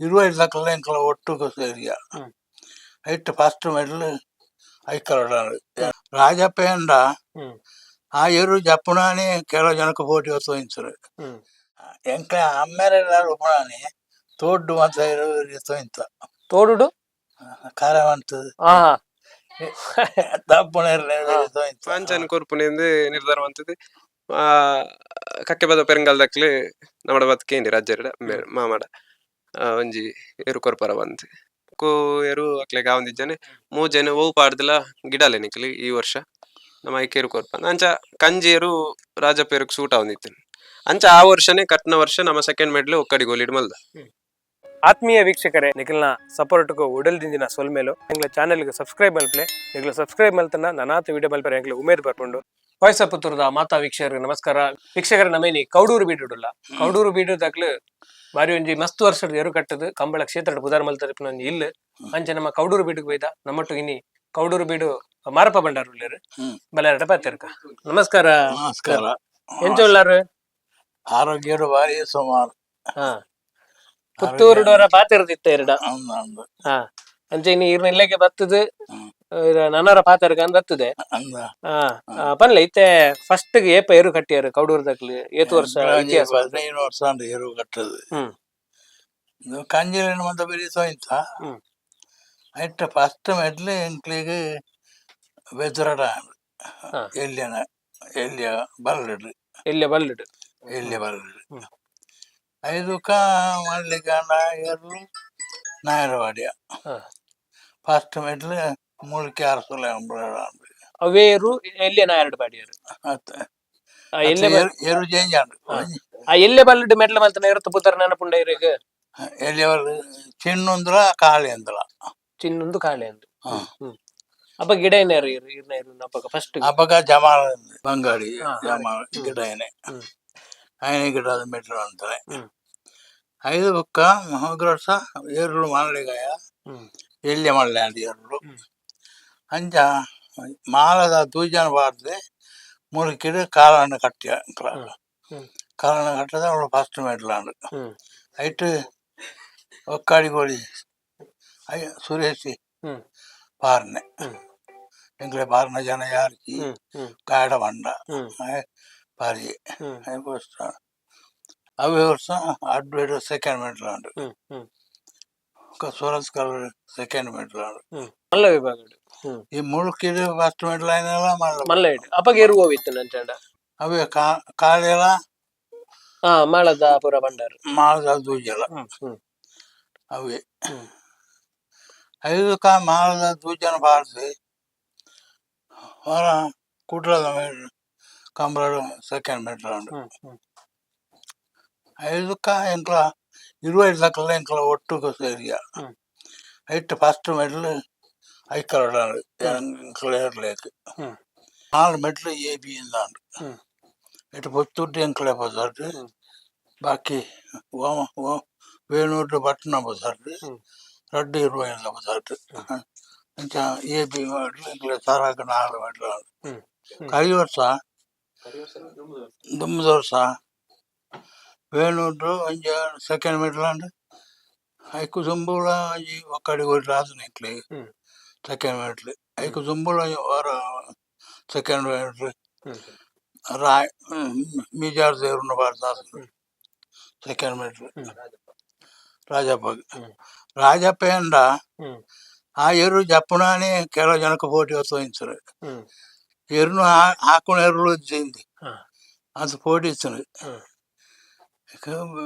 ಇರುವೈ ಲಕ್ಕಲ ಎಂಕಲ ಒಟ್ಟುಗು ಸೇರಿಯ ಹ್ಮ್. ಐಟ್ first medal ಐಕಲಡಾರು ರಾಜಪೇಂಡ ಹ್ಮ್ ಆ ಎರು ಜಪ್ಪುನಾನಿ ಕೆಲವು ಜನಕ್ಕೆ ಪೋಟಿ ಹೊತ್ತೋಯಿಂಚರು ಹ್ಮ್ ಎಂಕ ಅಮ್ಮೆರೆಲ್ಲ ಉಪನಾನಿ ತೋಡ್ಡು ಅಂತ ಇರು ತೊಯ್ತ ತೋಡುಡು ಖಾರ ಮಂತ್ ಹಾ ತಪ್ಪುನೆಲ್ಲ ತೊಯ್ತ ಅಂಚನೆ ಕೊರ್ಪುನೆಂದು ನಿರ್ಧಾರ ಮಂತದೆ ಆ ಕಕ್ಕೆ ಬದ ಪೆರಂಗಾಲದಕ್ಲೆ ನಮ್ಮಡ ಬದುಕೇಂದಿ ರಾಜ್ಯದ ಮಾಮಡ ಆ, ಒಂಜಿ ಏರು ಕೊರ್ಪರ ಬಂತು. ಕೋ ಎರು ಅಕ್ಲೆ ಗಾವಂದಿಜ್ಜನೆ ಮೂ ಜನ ಓವು ಪಾಡ್ದಿಲ್ಲ ಗಿಡಲೆ ನಿಕ್ಲಿ ಈ ವರ್ಷ. ನಮ್ಮ ಐಕೆ ಏರು ಕೊರಪ ಅಂಚ ಕಂಜೇರು ರಾಜಪೇರುಗ್ ಸೂಟ್ ಆವಂದಿತ್ತು ಅಂಚ ಆ ವರ್ಷನೇ ಕಟ್ನ ವರ್ಷ ನಮ್ಮ ಸೆಕೆಂಡ್ ಮೆಡ್ಲ್ ಒಕ್ಕಡಿ ಗೋಲಿಡ್ ಮಲ್ದ ಆತ್ಮೀಯ ವೀಕ್ಷಕರೇ, ನಿಖಿಲ್ನ ಸಪೋರ್ಟ್ಗೂ ಉಡಲ್ದಿಂದಿನ ಸೊಲ್ಮೇಲು. ಎಂಗ್ಲ ಚಾನೆಲ್ಗೆ ಸಬ್ಸ್ಕ್ರೈಬ್ ಮಲ್ಪಲೆ. ನಿಖಿಲ್ ಸಬ್ಸ್ಕ್ರೈಬ್ ಮಲ್ತನ ನನಾತ ವಿಡಿಯೋ ಮಲ್ಪರೆ. ಎಂಗ್ಲ ಉಮೇದ್ ಬರ್ಕೊಂಡು. ವಾಯ್ಸ್ ಪುತ್ರದ ಮಾತಾ ವೀಕ್ಷಕರಿಗೆ ನಮಸ್ಕಾರ. ವೀಕ್ಷಕರ ನಮೇನಿ ಕೌಡೂರು ಬೀಡುಡುಲ್ಲ ಕೌಡೂರು ಬೀಡುದಾಗ್ಲು ಬಾರಿ ಒಂಜಿ ಮಸ್ತ್ ವರ್ಷದ ಎರು ಕಟ್ಟದು. ಕಂಬಳ ಕ್ಷೇತ್ರದ ಬುಧಾರ ತರಪಿನ ಒಂಜಿ ಇಲ್ಲ. ಅಂಚೆ ನಮ್ಮ ಕೌಡೂರು ಬೀಡುಗೆ ಬೈದ. ನಮ್ಮಟ್ಟು ಇನಿ ಕೌಡೂರು ಬೀಡು ಮಾರಪ್ಪ ಬಂಡಾರು ಉಳ್ಳೇರು. ಹ್ಮ್. ಬಲ್ಲಾರಟ ನಮಸ್ಕಾರ. ನಮಸ್ಕಾರ. ನಮಸ್ಕಾರ ಉಳ್ಳಾರು? ಆರೋಗ್ಯ ಬಾರಿ ಸುಮಾರು. ಹಾ. ಪುತ್ತೂರುಡವರ ಪಾತಿರ್ದಿತ್ತ ಎರಡ. ಹಾ. ಅಂಚೆ ಇನ್ನು ಇರ್ನ ಇಲ್ಲಕ್ಕೆ ಬರ್ತದೆ ನನ್ನರ ಪಾತರ್ಗ ಅಂದ್. ಬರ್ತದೆ ಅಂದ ಪನ್ಲೆ ಇತ್ತೆ ಫಸ್ಟ್ಗೆ ಏಪ ಏರು ಕಟ್ಟಿಯಾರು ಕೌಡೂರ್ದಾಗ್ಲಿ. ಏತು ವರ್ಷ ಇತಿಹಾಸ ಹದಿನೈದು ವರ್ಷ ಅಂತ ಎರು ಕಟ್ಟದು. ಹ್ಮ್. ಇದು ಕಂಜಿಲಿನ ಮಂತ ಬೆರಿ ಇಂತ ಹ್ಮ್. ಐಟ್ ಫಸ್ಟ್ ಮೆಡ್ಲ್ ಎಂಕ್ಲಿಗೆ ಬೆದರಡ ಎಲ್ಯನ ಎಲ್ಲಿಯನ ಎಲ್ಲಿಯ ಬರಲಿಡ್ರಿ ಎಲ್ಲಿಯ ಬಲ್ಲಿಡು ಎಲ್ಲಿಯ ಬರಲಿಡ್ರಿ ಹ್ಮ್. ಐದುಕ ಮಲ್ಲಿಕಾಂಡ ಏರು ನಾಯರವಾಡಿಯ. ಫಸ್ಟ್ ಮೆಡ್ಲ್ ಮೂರಕ್ಕೆ ಆರು ಸಲ ಅವೇರು ಎಲ್ಲೇ ನಾಯರ್ಡ್ ಪಾಡಿಯರು ಆ ಎಲ್ಲೆ ಏರು ಚೇಂಜ್ ആണ് ಆ ಎಲ್ಲೆ ಬಲ್ಲಡ್ ಮೆಟ್ಲ ಮಲ್ತನ ಇರತ್ತ ಪುತ್ತರ ನೆನಪುಂಡ ಇರಗ ಎಲ್ಲೆ ಚಿನ್ನುಂದ್ರ ಕಾಳೆಂದ್ರ ಚಿನ್ನುಂದು ಕಾಳಿ ಅಪ್ಪ ಗಿಡ ಏನೇರು ಇರ್ನ ಇರು ಅಪ್ಪಗ ಫಸ್ಟ್ ಅಪ್ಪಗ ಜಮಾಲ್ ಬಂಗಾಳಿ ಜಮಾಲ್ ಗಿಡ ಏನೆ. ಆಯ್ನೆ ಗಿಡ ಅದು ಮೆಟ್ಲು ಅಂತಾರೆ. ಐದು ಬುಕ್ಕ ಮಹಾಗ್ರಸ ಏರುಳು ಮಾಡಲಿಗಾಯ ಎಲ್ಲೆ ಮಾಡಲಿ ಅದು ಏರುಳು ಹ್ಮ್. ಅಂಚ ಮಾಲದ ತೂಜನ ಬಾರ್ದೆ ಮುರುಕಿಡು ಕಾಲಣ್ಣ ಕಟ್ಟಿಯ ಹ್ಮ್. ಕಾಲಣ್ಣ ಕಟ್ಟದ ಅವಳು ಫಸ್ಟ್ ಮೆಟ್ಲಾಂಡು ಹ್ಮ್ ಐಟ್ ಒಕ್ಕಾಡಿ ಕೋಳಿ ಐ ಸುರೇಶಿ ಹ್ಮ್ ಪಾರ್ನೆ ಹ್ಮ್. ಎಂಗ್ಲೆ ಪಾರ್ನ ಜನ ಯಾರ್ಕಿ ಹ್ಮ್ ಹ್ಮ್ ಕಾಡ ಬಂಡ ಹ್ಮ್ ಪಾರಿ ಹ್ಮ್ అవి ವರ್ಷ అడ్వైట్ సెకండ్ మెట్లాండు ಹ್ಮ್ ಹ್ಮ್ ఒక సూరజ్ కలర్ సెకండ్ మెట్లాండు ಹ್ಮ್ ಮಲ್ಲ ವಿಭಾಗ ಹ್ಮ್ ఈ మూడు కిలో ఫస్ట్ మెట్లు అయినా మళ్ళీ ಮಲ್ಲ ಇಡು ಅಪ್ಪಗೆ ಎರು ಹೋಗಿತ್ತು ನಂಚಂಡ అవి కాళీల ಹಾ ಮಾಳದ ಪುರ ಬಂಡಾರು మాల దూజల ಹ್ಮ್ ಹ್ಮ್ అవి ಹ್ಮ್ ఐదు కా మాల దూజన పాడితే వాళ్ళ కుట్ల కంబరాడు సెకండ్ మెట్లాండు ಹ್ಮ್ ಹ್ಮ್ ఐదు కా ఇంట్లో ఇరవై లక్షల ఇంట్లో ఒట్టుకు సేరియా ಹ್ಮ್ ಐಟ್ ಫಸ್ಟ್ ಮೆಡ್ಲ್ ఐక్యరాడు ఇంట్లో లేక. నాలుగు మెట్లు ఏబియిందాండు ఇటు పొత్తుంటే ఇంకలే పోతాడు బాకీ ఓమ ఓ వేణూరు పట్టణం పోతాడు రెడ్డి ఇరవై ఐదు పోతాడు ఇంకా ఏబి మెట్లు ఇంకలే సారాక నాలుగు మెట్లు కరివర్స? దుమ్ముదోర్స వేణూరు సెకండ్ మెట్లు అండి ఎక్కువ దుమ్ము కూడా ఒక్కడి కూడా రాదు ఇట్లే ನಿಕ್ಲಿ ಹ್ಮ್ ಸೆಕೆಂಡ್ ಮೆಟ್ಲ್ ಐಕು ಜುಂಬುಳ ಅವರ ಸೆಕೆಂಡ್ ಮೆಟ್ಲ್ ಹ್ಮ್ ರಾಯ್ ಮೀಜಾರ್ ದೇವ್ರನ್ನ ಬಾರ್ದಾಸ್ ಸೆಕೆಂಡ್ ಮೆಟ್ಲ್ ಹ್ಮ್ ರಾಜಪ್ಪ ಹ್ಮ್ ರಾಜಪ್ಪ ಎಂಡ ಹ್ಮ್ ಆ ಎರು ಜಪ್ಪುನಾನಿ ಕೆಲವು ಜನಕ್ಕೆ పోటీ వస్తాయించారు ಹ್ಮ್ ఎరును ಹಾಕೊಂಡು ఎరువులు వచ్చింది ಹಾ ಅದು పోటీ ఇచ్చింది ಹ್ಮ್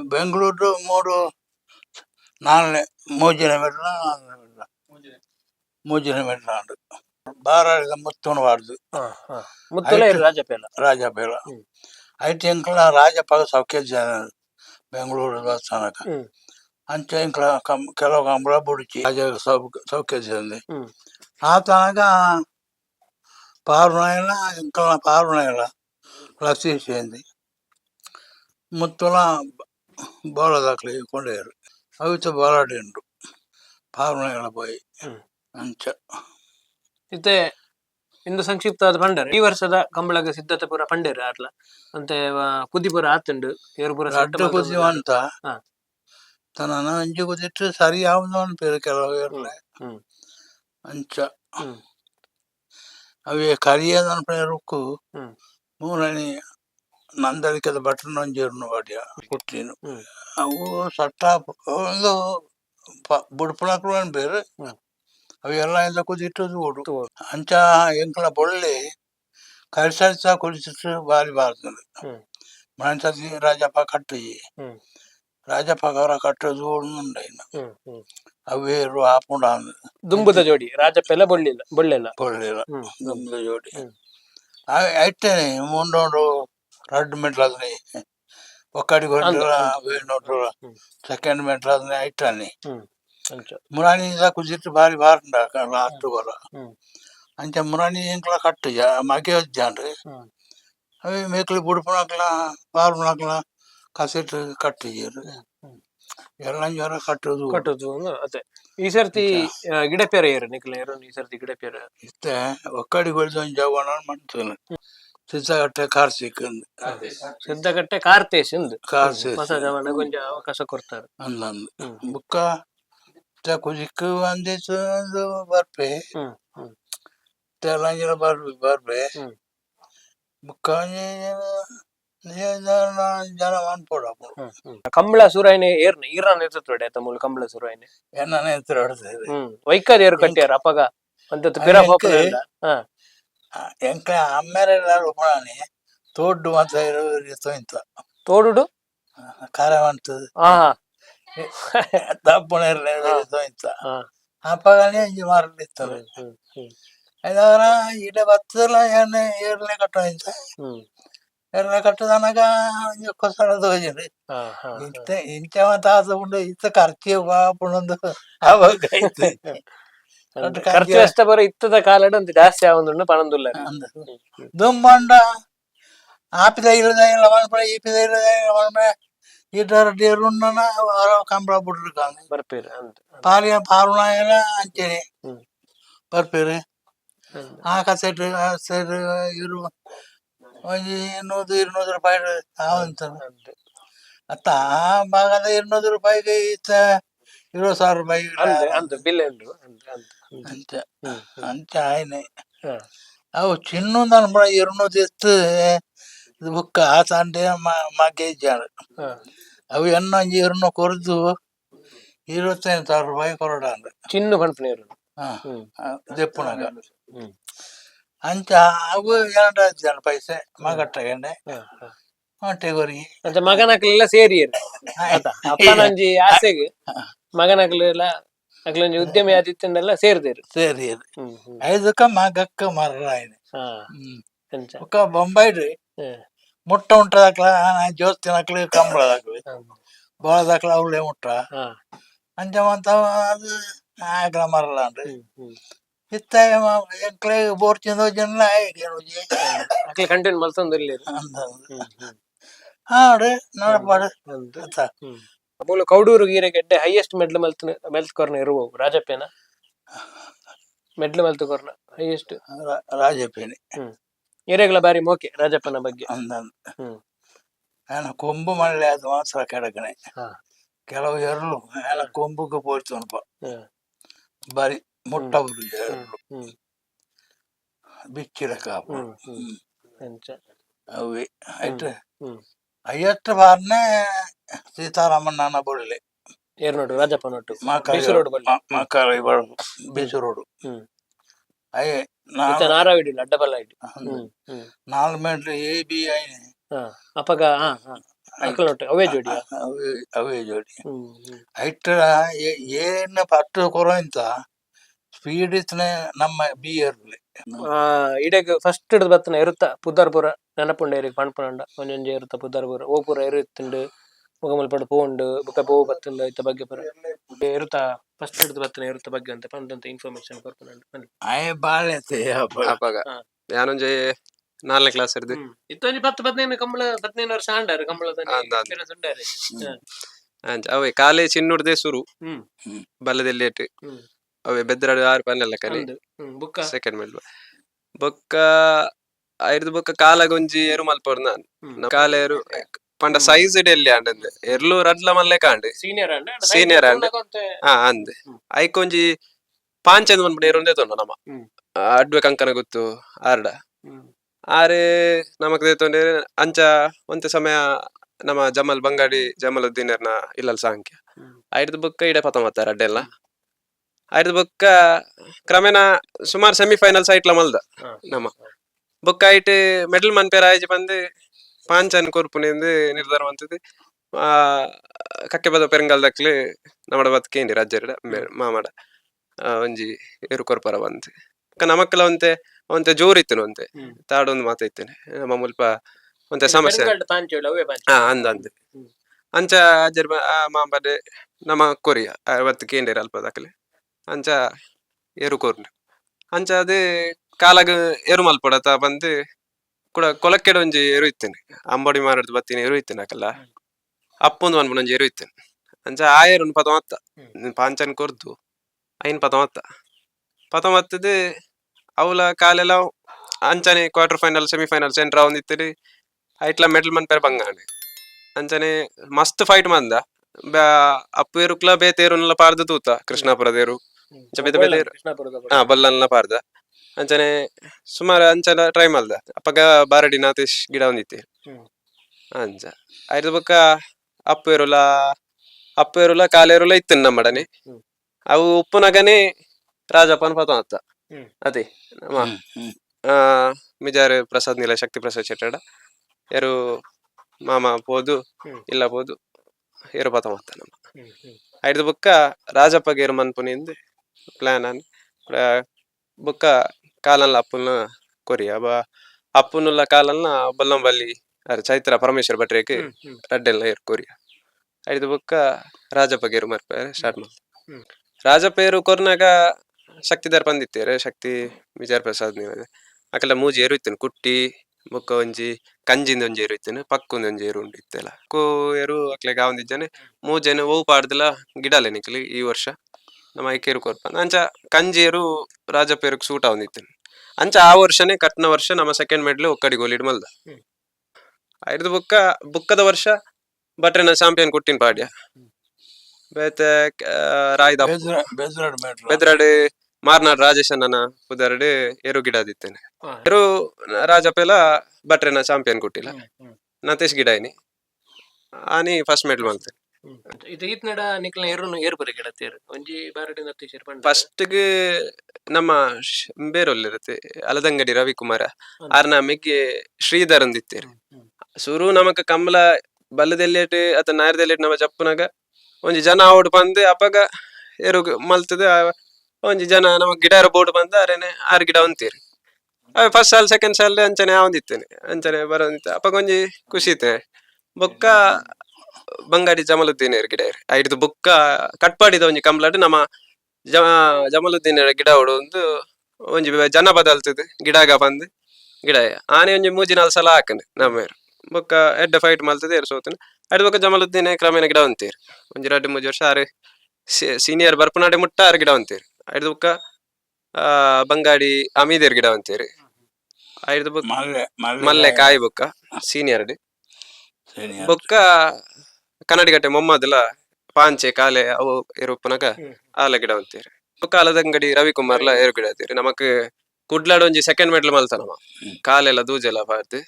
ಬೆಂಗಳೂರು ಮೂರು ನಾಲ್ನೇ ಮೂಜಿನ ಮೆಟ್ಲ ಮೋಜನಮೆಂಟ್ ಬಾರಾಳಿದ ಮುತ್ತನ ವಾರ್ದು ಮುತ್ತಲ ರಾಜಪೇಲ ರಾಜಪೇಲ ಐಟಿ ಇಂಕಲ ರಾಜಪಾಗ ಸೌಖ್ಯ ಜನ ಬೆಂಗಳೂರು ದೇವಸ್ಥಾನಕ್ಕೆ ಅಂಚೆ ಇಂಕಲ ಕಂ ಕೆಲವು ಕಂಬಳ ಬುಡಿಚಿ ರಾಜ ಸೌಖ್ಯ ಜನ ಆತನಾಗ పారునాయన ఇంకా పారునాయన లక్షేసింది ముత్తుల బోళ దాకలు కొండేరు అవితో బోలాడిండు పారునాయన పోయి ಅಂಚ ಇತ್ತೆ ಇಂದು ಸಂಕ್ಷಿಪ್ತವಾದ ಪಂಡರ್ ಈ ವರ್ಷದ ಕಂಬಳಗ ಸಿದ್ಧತೆ ಪೂರ ಪಂಡೇರು ಆರ್ಲ ಅಂತೆ ಕುದಿಪುರ ಆತುಂಡು ಇವರು ಪೂರ ಅಡ್ಡ ಕುದಿ ಅಂತ ತನ್ನ ಅಂಜು ಕುದಿಟ್ಟು ಸರಿ ಯಾವುದು ಅನ್ಪೇರು ಕೆಲವು ಇರಲೆ ಅಂಚ ಅವೇ ಕರಿಯದ ಅನ್ಪೇರಕ್ಕೂ ಮೂರನೇ ನಂದಳಿಕದ ಬಟನ್ ಒಂಜಿರ್ನು ವಾಡ್ಯ ಕುಟ್ಟಿನು ಅವು ಸಟ್ಟ ಬುಡ್ಪುಳಕ್ರು ಅನ್ಪೇರು ಅವೆಲ್ಲ ಎಲ್ಲ ಕುದಿಟ್ಟು ಓಡು ಅಂತ ಅಂಚ ಎಂಕಲ ಬೊಳ್ಳೆ ಕರಿಸರಿಸ ಕುದಿಸಿಟ್ಟು ಬಾರಿ ಬಾರ್ತದೆ. ಹ್ಮ್. ಮನಸತಿ ರಾಜಪ್ಪ ಕಟ್ಟಿ ರಾಜಪ್ಪ ಅವರ ಕಟ್ಟೋದು ಓಡುಂಡ ಇನ್ನು. ಅವೇರು ಆಪುಂಡ ದುಂಬದ ಜೋಡಿ ರಾಜಪ್ಪೆಲ್ಲ ಬೊಳ್ಳಿಲ್ಲ ಬೊಳ್ಳೆಲ್ಲ. ಬೊಳ್ಳಿಲ್ಲ ದುಂಬದ ಜೋಡಿ. ಐಟೇನೆ ಮುಂದೋಡು ರಡ್ ಮೆಟ್ಲಾದ್ರೆ ಒಕ್ಕಡಿಗೆ ಅಂದು, ಹೊರಟು ಸೆಕೆಂಡ್. ಸೆಕೆಂಡ್ ಮೆಟ್ಲಾದ್ರೆ ಐಟಾನೆ मुलांनी कुजीत भारी भार आठ बरा आणि त्या मुलांनी इंकला काट्ट मागे जाण रे अवे मेकले बुडपणाकला பால் முழக்கலாம் ಕಸೆಟ್ ಕಟ್ಟಿ ಎಲ್ಲ ಜ್ವರ ಕಟ್ಟೋದು ಕಟ್ಟೋದು ಅದೇ ಈ ಸರ್ತಿ ಗಿಡಪೇರೆ ಏರು ನಿಕ್ಲ ಏರು ಈ ಸರ್ತಿ ಗಿಡಪೇರೆ ಇತ್ತೆ ಒಕ್ಕಡಿಗೊಳ್ದು ಒಂದು ಜವಾನ ಮಾಡ್ತಾನೆ ಸಿದ್ದಗಟ್ಟೆ ಕಾರ್ತಿಕ್ ಸಿದ್ದಗಟ್ಟೆ ಕಾರ್ತೇಶ್ ಒಂದು ಕಾರ್ತೇಶ್ ಹೊಸ ಜವಾನ ಗೊಂಜ ಅವಕಾಶ ಕೊಡ್ತಾರೆ ಅಂದಂದು ಬುಕ್ಕ ಬುಕ್ಕ ಕುಜಿಕ್ಕು ಅಂದಿತ್ತು ಒಂದು ಬರ್ಪೆ ಹ್ಮ್ ಹ್ಮ್ ತೆಲಂಗಿನ ಬರ್ಬಿ ಬರ್ಬೆ ಹ್ಮ್ ಬುಕ್ಕ ಜನ ಅನ್ಪೋಡಪ್ಪ ಹ್ಮ್ ಹ್ಮ್ ಕಂಬಳ ಸುರಾಯನೆ ಏರ್ನ ಈರಾನ್ ಇರ್ತದೆ ಆತ ಮೂಲ ಕಂಬಳ ಸುರಾಯನೆ ಎನ್ನ ಹೆಸರು ಹೊಡ್ತದೆ ಹ್ಮ್ ವೈಕದ ಏರು ಕಟ್ಟ್ಯಾರ ಅಪ್ಪಗ ಅಂತದ್ದು ಪಿರ ಎಂಕೆ? ಪಾಪುಲ ಹಾ ಎಂಕ ಅಮ್ಮೆರೆಲ್ಲ ಪುಣಾನಿ ತೋಡ್ಡು ಅಂತ ಇರೋ ಇಂತ ತೋಡುಡು ಖಾರ ಮಾಡ್ತದೆ ಹಾ ತಪ್ಪುಣ ಇಂತ ಹಾ ಅಪ್ಪಗನೇ ಅಂಜಿ ಮಾರಲಿತ್ತಲ್ಲ ಹ್ಮ್ ಹ್ಮ್ ಐದವರ ಇಡ ಬತ್ತಲ್ಲ ಎಣ್ಣೆ ಏರ್ಲೆ ಕಟ್ಟೋ ಇಂತ ಹ್ಮ್ ಏರ್ಲೆ ಕಟ್ಟದನಗ ಒಂಜಿ ಕೊಸಳ ತೋಜಿರಿ ಹಾ ಹಾ ಇಂತ ಇಂಚವ ತಾಸ ಉಂಡು ಇತ್ತ ಖರ್ಚಿ ಬಾಪುಣೊಂದು ಅವಾಗ ಐತೆ ಅಂದ್ರೆ ಖರ್ಚು ಅಷ್ಟ ಬರ ಇತ್ತದ ಕಾಲಡ್ ಅಂತ ಜಾಸ್ತಿ ಆವೊಂದುಂಡು ಪಣಂದುಲ್ಲ ಅಂದ ದುಂಬಂಡ ಆಪಿದ ಇಲ್ಲದ ಇಲ್ಲ ಮನ್ಪಡ ಈಪಿದ ಇಲ್ಲದ ಇಲ್ಲ ಮನ್ಪಡ வீட்டார்ட்டேருன்னா காம்பளா போட்டுருக்காங்க பர்பேர் பாலியா பாருனாயில அஞ்சனி பர்பேர் ஆ கசெட்டு செட்டு இருபது ಒಂದು ಇನ್ನೂರು ಇನ್ನೂರು ರೂಪಾಯಿ ಆವಂತ ಅತ್ತ ಆ ಭಾಗದ ಇನ್ನೂರು ರೂಪಾಯಿಗೆ ಈತ ಇರೋ ಸಾವಿರ ರೂಪಾಯಿ ಅಂತ ಅಂತ ಆಯ್ನೆ ಅವು ಚಿನ್ನೊಂದು ಅನ್ಬಿಡ ಇರುನೂರು ಎತ್ತು ಬುಕ್ಕ ಆ ಸಂಡೆ ಮಾಕೆ ಇಜ್ಜಾಂಡ್ ಅವು ಎಣ್ಣು ಅಂಜಿ ಇರನ್ನು ಇರುವತ್ತೈದು ಸಾವಿರ ರೂಪಾಯಿ ಕೊರಡಾಂಡ ಚಿನ್ನ ಪಂಪನೆ ದೆಪ್ಪುನಾಗ ಅಂಚ ಅವು ಏನಾಡ ಇದ್ದಾನೆ ಪೈಸೆ ಮಗಟ್ಟಗಂಡೆ ಹೊಟ್ಟೆಗೊರಿ ಅಂತ ಮಗನಕ್ಲೆಲ್ಲ ಸೇರಿ ಅಪ್ಪನಂಜಿ ಆಸೆಗೆ ಮಗನಕ್ಲೆಲ್ಲ ಅಕ್ಲೊಂಜಿ ಉದ್ಯಮಿ ಆದಿತ್ತನ್ನೆಲ್ಲ ಸೇರಿದಿರು ಸೇರಿ ಐದಕ್ಕ ಮಗಕ್ಕ ಮರ ಆಯ್ನೆ ಬೊಂಬೈ ಹ್ಮ್ ಉಂಟ ಒಕ್ಕ ಬೊಂಬೈಡ್ರಿ ಹ್ಮ್. ಮುಟ್ಟ ಉಂಟದಾಕ್ಲ ಬಾಳ ಅವಳೆ ಮುಟ್ಟ ಅಂಜಮಂತ ಅದು ಆಗ್ಲ ಮರಲ್ಲ ಅನ್ರಿ ಇತ್ತ ಎಂಕ್ಲೆ ಬೋರ್ಚಿಂದ ಜನ ಹೇಳುಜಿ ಅಕ್ಲೆ ಕಂಟಿನ್ಯೂ ಹ್ಮ್ ಹ್ಮ್. ಹಾಡು ನೋಡಪಾಡು ಅಂತ ಮೂಲ ಕೌಡೂರು ಗೀರೆ ಗೆಡ್ಡೆ ಹೈಯೆಸ್ಟ್ ಮೆಡ್ಲ್ ಮಲ್ತ್ ಮೆಲ್ತ್ಕೊರ್ನ ಇರುವು ರಾಜಪ್ಪೇನ. Medal ಮಲ್ತ್ಕೊರ್ನ highest. ರಾ- ರಾಜಪೇಣಿ ಹ್ಮ್. ಹಿರೇಗಳ ಬಾರಿ ಮೋಕೆ ರಾಜಪ್ಪನ ಬಗ್ಗೆ. ಅಂದ ಹ್ಮ್. ಕೊಂಬು ಮಳೆ ಅದು ಮಾತ್ರ ಕೆಡಕಣೆ ಹಾ. ಕೆಲವು ಎರಳು ನಾನು ಕೊಂಬುಗೆ ಪೋಯ್ತುನಪ್ಪ. ಹ್ಮ್ ಬರಿ ಮುಟ್ಟ ಬರುದು ಎರಳು ಹ್ಮ್. ಬಿಚ್ಚಿಡ ಕಾಪು. ಹ್ಮ್. ಹ್ಮ್. ಅಂಚ ಅವೇ. ಆಯ್ತು. ಹ್ಮ್. ಐವತ್ತು ಬಾರ್ನೆ ಸೀತಾರಾಮಣ್ಣನ ಬಳ್ಳಿ ಏರ್ನೋಡು ರೋಡ್ ಮಕಾಲಿ ಬೀಸು ಬಳ್ಳಿ ಮಕಾಲಿ ಬೀಸು ರೋಡು. ಹ್ಮ್. ಅಯ್ಯೇ ಇತ್ತ ನಾರಾವಿಡಿಲ್ಲ ಅಡ್ಡಬಲ್ಲ ಇಡಿ ಹ್ಮ್ ಹ್ಮ್. ನಾಲ್ಕು ಮೀಟ್ರ್ ಎ ಬಿ ಐ ಹಾ ಅಪಗ ಹಾ ಹಾ. ಅವೇ ಜೋಡಿ ಅವೇ ಅವೇ ಜೋಡಿ. ಐಟ್ ಏನು ಪಟ್ಟು ಕೊರೋಂತ ಸ್ಪೀಡ್ ಇತ್ತನೆ ನಮ್ಮ ಬಿ ಇರ್ಲಿ ಆ ಇಡೆಗ್ ಫಸ್ಟ್ ಹಿಡಿದು ಬತ್ತನ ಇರುತ್ತ ಪುದ್ದಾರ್ಪುರ ನೆನಪುಂಡೇರಿಗೆ ಪಣ್ಪುಂಡ ಒಂಜೊಂಜಿ ಇರುತ್ತ ಪುದ್ದಾರ್ಪುರ ಓಪುರ ಇರುತ್ತುಂಡು ಮುಗಮಲ್ಪಡ ಪೋಂಡು ಬೊಕ ಪೋ ಬತ್ತುಂಡು ಐತ ಬಗ್ಗೆ ಪುರ ಇರುತ್ತ? ಫಸ್ಟ್ ಹಿಡಿದು ಬರ್ತಾನೆ ಇರುತ್ತೆ ಬಗ್ಗೆ ಅಂತ. ಬಂದಂತ ಇನ್ಫಾರ್ಮೇಶನ್ ಕೊಡ್ತಾನೆ ಆಯ್ ಬಾಳೆ ಅಪ್ಪಾಗ ಹಾ. ಯಾನೊಂಜಿ ನಾಲ್ನೇ ಕ್ಲಾಸ್ ಇರ್ದು. ಹ್ಮ್. ಇತ್ತೊಂಜಿ ಪತ್ತು ಪದ್ನೈದು ಕಂಬಳ ಪದ್ನೈದು ವರ್ಷ ಆಂಡಾರು ಕಂಬಳದ ಅಂದ, ಅಂದ. experience ಉಂಡಾರೆ. ಅಂಚ ಅವೇ ಕಾಲೇ ಚಿನ್ನುಡ್ದೆ ಸುರು. ಹ್ಮ್. ಬಲ್ಲದಲ್ಲಿ ಏಟ್. ಬುಕ್ಕ ಅವೇ ಬೆದ್ರಾಡು ಆರು ಪನ್ನೆಲ್ಲ ಕಲಿ ಕಾಲ ಹ್ಮ್ ಪಂಡ ಸೈಜ್ ಎಲ್ಲಿ ಆಂಡಂದು ಎರ್ಲು ರಡ್ಲ ಮಲ್ಲೆ ಕಾಂಡ್ ಸೀನಿಯರ್ ಅಂಡ್ Senior and- ಆ ಅಂದ್ ಹ್ಮ್. ಐಕೊಂಜಿ ಪಾಂಚಂದ್ ಬಂದ್ಬಿಡ ಏರುಂದೇ ತೊಂಡ ನಮ್ಮ ಹ್ಮ್. ಅಡ್ವೆ ಕಂಕನ ಗೊತ್ತು ಆರ್ಡ ಆರೆ ನಮಕ್ ದೇತೊಂಡೆ ಅಂಚ ಒಂತೆ ಸಮಯ ನಮ್ಮ ಜಮಲ್ ಬಂಗಾಡಿ ಜಮಲುದ್ದೀನರ್ನ ಇಲ್ಲಲ್ ಸಾಂಖ್ಯ ಐಡ್ದು ಬುಕ್ಕ ಇಡೆ ಪತ ಮಾತಾರ ಅಡ್ಡೆಲ್ಲ ಐಡ್ದು ಬುಕ್ಕ ಕ್ರಮೇಣ ಸುಮಾರು ಸೆಮಿಫೈನಲ್ಸ್ ಐಟ್ಲ ಮಲ್ದ ನಮ್ಮ ಬುಕ್ಕ ಐಟ್ ಮೆಡಲ್ ಮನ್ಪೇರ ಆಯ್ಜಿ ಬಂದು ಪಾಂಚನ್ ಕೊರ್ಪುನಿಂದ ನಿರ್ಧಾರ வந்தது ಆ ಕಕ್ಕೆ ಬದ ಪೆರಂಗಾಲ್ದಕ್ಲೆ ನಮ್ಮಡ ಬದುಕೇಂಡಿ ರಾಜ್ಯರ್ಡ ಮಾಮಡ ಆ, ಒಂಜಿ ಏರು ಕೊರ್ಪರ ಬಂತು. ನಮಕ್ಕಲ ಒಂತೆ ಒಂತೆ ಜೋರ್ ಇತ್ತನು ಒಂತೆ. ತಾಡೊಂದು ಮಾತ ಇತ್ತೇನೆ. ನಮ್ಮ ಮುಲ್ಪ ಒಂತೆ ಸಮಸ್ಯೆ. ಹಾ ಅಂದ ಅಂದ್. ಅಂಚ ಅಜ್ಜರ್ ಮಾಂಬಡೆ ನಮ್ಮ ಕೊರಿಯ ಅವತ್ತು ಕೇಂದ್ರ ಅಲ್ಪ ದಾಖಲೆ ಅಂಚ ಏರು ಕೋರ್ನ ಅಂಚ ಅದೇ ಕಾಲಾಗ ಏರು ಮಲ್ಪಡತ ಬಂದು ಕೂಡ ಕೊಲಕ್ಕೆಡ ಒಂಜಿ ಏರು ಇತ್ತೇನೆ. ಅಂಬಡಿ ಬತ್ತಿನ ಏರು ಇತ್ತೇನೆ ಅಕಲ್ಲ ಅಪ್ಪೊಂದು ಒಂದು ಒಂಜಿ ಏರು ಇತ್ತೇನೆ. ಅಂಚ ಆ ಮತ್ತ ಪಾಂಚನ್ ಕೊರ್ದು. ಐನ್ ಪದ ಮತ್ತ ಪತ ಮತ್ತದ ಅವಲ ಕಾಲೆಲ್ಲ ಅಂಚನೆ ಕ್ವಾರ್ಟರ್ ಫೈನಲ್ ಸೆಮಿಫೈನಲ್ ಸೆಂಟ್ರ್ ಇತ್ತಿರಿ ಐಟ್ಲ ಮೆಡಲ್ ಮನ್ಪೇರ್ ಬಂಗಾಣೆ. ಅಂಚನೆ ಮಸ್ತ್ ಫೈಟ್ ಮಂದ. ಅಪ್ಪು ಏರುಕ್ಲ ಬೇತೇರುನ್ಲ ಪಾರ್ದ ತೂತ ಕೃಷ್ಣಾಪುರದೇರು ಬಲ್ಲಲ್ನ ಪಾರ್ದ. ಅಂಚನೆ ಸುಮಾರು ಅಂಚನ ಟ್ರೈ ಮಲ್ದ ಅಪ್ಪಗ ಬಾರಡಿ ನಾತೇಶ್ ಗಿಡ ಒಂದಿತ್ತೆ. ಅಂಚ. ಆಯ್ತು ಬೊಕ್ಕ ಅಪ್ಪು ಇರುಲ ಅಪ್ಪು ಏರುಲ ಕಾಲೇರುಲ ಇತ್ತು ನಮ್ಮಡನೆ. ಅವು ಉಪ್ಪುನಗನೆ ರಾಜಪ್ಪನ ಪತ ಅತ್ತ ಅದೇ. ನಮ್ಮ ಮಿಜಾರ್ ಪ್ರಸಾದ್ ನಿಲ ಶಕ್ತಿ ಪ್ರಸಾದ್ ಶೆಟ್ಟಡ. ಯಾರು ಮಾಮ ಪೋದು ಇಲ್ಲ ಪೋದು ಏರು ಪತ ಮತ್ತ ನಮ್ಮ. ಆಯ್ತು ಬುಕ್ಕ ರಾಜಪ್ಪ ಏರು ಮನ್ಪುನಿಂದ ಪ್ಲಾನ್ ಅನ್ ಬುಕ್ಕ ಕಾಲನ್ಲ ಅಪ್ಪುನ ಕೊರಿಯ ಬ ಅಪ್ಪುನುಲ್ಲ ಕಾಲನ್ನ ಬಲ್ಲಂಬಲ್ಲಿ ಅರೆ ಚೈತ್ರ ಪರಮೇಶ್ವರ ಭಟ್ರೇಗೆ ರಡ್ಡೆಲ್ಲ ಏರ್ ಕೊರಿಯ ಐದು ಬುಕ್ಕ ರಾಜಪ್ಪಗೇರು ಗೇರು ಸ್ಟಾರ್ಟ್ ಮಾಡಿ ರಾಜಪ್ಪೇರು ಕೊರ್ನಾಗ ಶಕ್ತಿದಾರ್ ಬಂದಿತ್ತೇರೆ ಶಕ್ತಿ ವಿಜಯ ಪ್ರಸಾದ್ ನೀವು ಅಕಲ ಮೂಜಿ ಏರು ಇತ್ತೇನೆ ಕುಟ್ಟಿ ಬೊಕ್ಕ ಒಂಜಿ ಕಂಜಿಂದ ಒಂಜಿ ಏರು ಇತ್ತೇನೆ ಪಕ್ಕಂದ ಒಂಜಿ ಏರು ಉಂಡು ಇತ್ತೆಲ್ಲ. ಕೋ ಏರು ಅಕ್ಲೆ ಗಾವಂದಿದ್ದಾನೆ ಮೂಜೆನೆ ಓವು ಪಾಡ್ದಲ ಗಿಡಲೆ ನಿಕ್ಲಿ ಈ ವರ್ಷ. ನಮ್ಮ ಐಕೇರು ಕೊರ್ಪ. ಅಂಚ ಕಂಜೇರು ರಾಜಪೇರುಗ್ ಸೂಟ ಆವಂದಿತ್ತೇನೆ. ಅಂಚ ಆ ವರ್ಷನೇ ಕಟ್ನ ವರ್ಷ ನಮ್ಮ ಸೆಕೆಂಡ್ ಮೆಡಲ್ ಒಕ್ಕಡಿ ಗೋಲಿಡ್ ಮಲ್ದ. ಐದು ಬುಕ್ಕ ಬುಕ್ಕದ ವರ್ಷ ಬಟ್ರೆನ ಚಾಂಪಿಯನ್ ಕೊಟ್ಟಿನ ಪಾಡ್ಯ. ಬೇತೆ ರಾಯ್ದ ಬೆದ್ರಾಡ್ ಮಾರ್ನಾಡ್ ರಾಜೇಶಣ್ಣನ ಉದಾರಡು ಏರು ಗಿಡ ದಿತ್ತೇನೆ ಏರು ರಾಜಪೇಲ ಬಟ್ರೆನ ಚಾಂಪಿಯನ್ ಕೊಟ್ಟಿಲ್ಲ. ನತೇಶ್ ಗಿಡ ಏನಿ ಆನಿ ಫಸ್ಟ್ ಮೆಡಲ್ ಬಂತೆ ಇದು ಈತ್ ನಡ ನಿಕ್ಲ ಏರು ಏರ್ ಬರ ಗಿಡತ್ತೇರು ಒಂಜಿ ಬಾರಡಿ ನತ್ತಿ ಸೇರ್ಪಂಡ ಫಸ್ಟ್ಗೆ ನಮ್ಮ ಬೇರೊಲ್ಲಿರುತ್ತೆ ಅಲದಂಗಡಿ ರವಿಕುಮಾರ. ಆರ್ ನಮಗೆ ಶ್ರೀಧರ್ ಅಂದಿತ್ತೇರು. ಸುರು ನಮಕ ಕಮಲ ಬಲ್ಲದೆಲ್ಲೇಟ್ ಅತ ನಾರ್ದೆಲ್ಲೇಟ್ ನಮ್ಮ ಜಪ್ಪುನಾಗ ಒಂಜಿ ಜನ ಅವಡ್ ಬಂದು ಅಪಗ ಏರು ಮಲ್ತದೆ ಒಂಜಿ ಜನ ನಮ್ಮ ಗಿಡ ಬೋರ್ಡ್ ಬಂದ ಅರೇನೆ ಆರು ಗಿಡ ಅಂತೀರಿ ಫಸ್ಟ್ ಸಾಲ್ ಸೆಕೆಂಡ್ ಸಾಲ್ ಅಂಚನೆ ಆವಂದಿತ್ತೇನೆ ಅಂಚನೆ ಬರೋದಿತ್ತು. ಅಪ್ಪ ಒಂಜಿ ಖುಷಿ ಇತ್ತೆ. ಬೊಕ್ಕ ಬಂಗಾಡಿ ಜಮಲುದ್ದೀನ್ ಗಿಡ ಐಡ್ದು ಬೊಕ್ಕ ಬುಕ್ಕ ಕಟ್ಪಾಡಿದ ಒಂಜಿ ಕಂಬ್ಲಾಡ್ ನಮ್ಮ ಜಮ ಜಮಲುದ್ದೀನ್ ಗಿಡ ಉಡು ಒಂದು ಒಂಜಿ ಜನ ಬದಲ್ತದೆ. ಗಿಡಗ ಬಂದು ಗಿಡ. ಆನೆ ಒಂಜಿ ಮೂಜಿ ನಾಲ್ ಸಲ ಹಾಕನೆ ನಮ್ಮ ಬೊಕ್ಕ ಎಡ್ಡ ಫೈಟ್ ಮಲ್ತದೆ ಏರ್ ಸೋತನ. ಅಡ್ ಬೊಕ್ಕ ಜಮಲುದ್ದೀನ್ ಕ್ರಮೇಣ ಗಿಡ ಅಂತೀರಿ ಒಂಜಿ ರಡ್ಡು ಮೂಜಿ ವರ್ಷ ಆರು ಸೀನಿಯರ್ ಬರ್ಪುನಡೆ ಮುಟ್ಟ ಆರು ಗಿಡ ಅಂತೀರಿ ಐಟ್ ಬೊಕ್ಕ ಆ ಬಂಗಾಡಿ ಅಮೀದೇರ್ ಗಿಡ ಅಂತೀರಿ ಐದು ಬುಕ್ ಮಲ್ಲೆ ಕಾಯಿ. ಬುಕ್ಕ ಸೀನಿಯರ್ ಬೊಕ್ಕ ಕನ್ನಡಿಗಟ್ಟೆ ಮೊಮ್ಮದಲ ಪಾಂಚೆ ಕಾಲೆ ಅವು ಇರುಪ್ಪನಗ ಹ್ಮ್. ಆಲ ಗಿಡ ಅಂತೀರಿ ಬೊಕ್ಕ ಅಲದಂಗಡಿ ರವಿಕುಮಾರ್ಲ ಏರು ಗಿಡ ಅಂತೀರಿ ನಮಕ್ ಕುಡ್ಲಾಡ್ ಒಂಜಿ ಸೆಕೆಂಡ್ ಮೆಡಲ್ ಮಲ್ತ ನಮ್ಮ. ಕಾಲೆಲ್ಲ ದೂಜೆಲ್ಲ ಪಾರ್ದು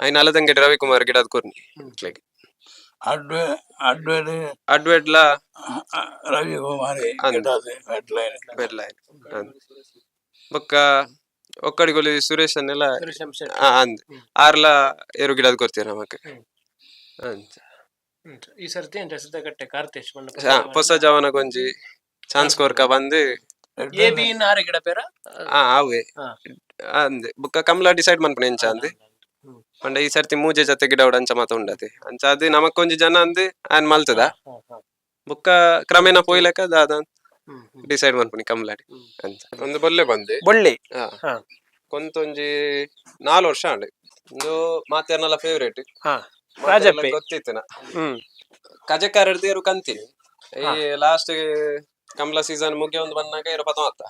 ಐನ್ ಅಲದಂಗಡಿ ರವಿಕುಮಾರ್ ಗಿಡದ್ ಕೊರ್ನಿ ಇತ್ಲಾಗೆ. ಅಡ್ವೆ ಅಡ್ವೆಡ್ ಅಡ್ವೆಡ್ಲ? ರವಿ ಕುಮಾರಿ ಅಂದ್. ಗಿಡದ ಹೆಡ್ಲೈನ್ ಬೆಡ್ಲೈನ್ ಬೊಕ್ಕ ಒಕ್ಕಡಿಗೊಲಿ ಸುರೇಶ್ ಅನ್ನೆಲ್ಲ ಅಂದ್. ಆರ್ಲ ಏರು ಗಿಡದ್ ಕೊರ್ತೀರಿ ನಮಕ್. ಹ್ಮ್. ಈ ಸರ್ತಿ ಎಂತ ಸಿದ್ಧಗಟ್ಟೆ ಕಾರ್ತೇಶ್ ಆ, ಹೊಸ ಜವನಗೊಂಜಿ ಚಾನ್ಸ್ ಕೋರ್ಕ ಬಂದು ಎ ಬಿ ಆರೆ ಗಿಡ ಪೇರ? ಆ ಅವೇ ಹಾ. ಅಂದೆ ಬುಕ್ಕ ಕಮಲ ಡಿಸೈಡ್ ಮನ್ಪುನ ಎಂಚ ಅಂದೆ. ಪಂಡ ಈ ಸರ್ತಿ ಮೂಜೆ ಜೊತೆ ಗಿಡ ಉಡ ಅಂಚ ಮಾತ ಉಂಡತೆ. ಅಂಚ ಅದು ನಮಕೊಂಜಿ ಜನ ಅಂದೆ ಆನ್ ಮಲ್ತದ. ಬುಕ್ಕ ಕ್ರಮೇಣ ಪೋಯ್ಲಕ ದಾದ ಡಿಸೈಡ್ ಮನ್ಪುನಿ ಕಮಲಾಡಿ ಅಂಚ. ಅಂತ ಒಂದು ಬೊಲ್ಲೆ ಬಂದೆ. ಬೊಳ್ಳಿ ಹಾ. ಹಾ. ಕೊಂತೊಂಜಿ ನಾಲ್ ವರ್ಷ ಅಂಡೆ ಒಂದು ಮಾತೆರ್ನಲ ಫೇವ್ರೇಟ್ ಹಾ. ರಾಜಪ್ಪೆ. ನಾ. ಹ್ಮ್. ಕಜಕಾರಡ್ದೇರು ಕಂತೀನಿ ಈ ಲಾಸ್ಟ್ ಕಮಲ ಸೀಸನ್ ಮುಗಿಯೊಂದು ಬಂದಾಗ ಇರೋ ಪದ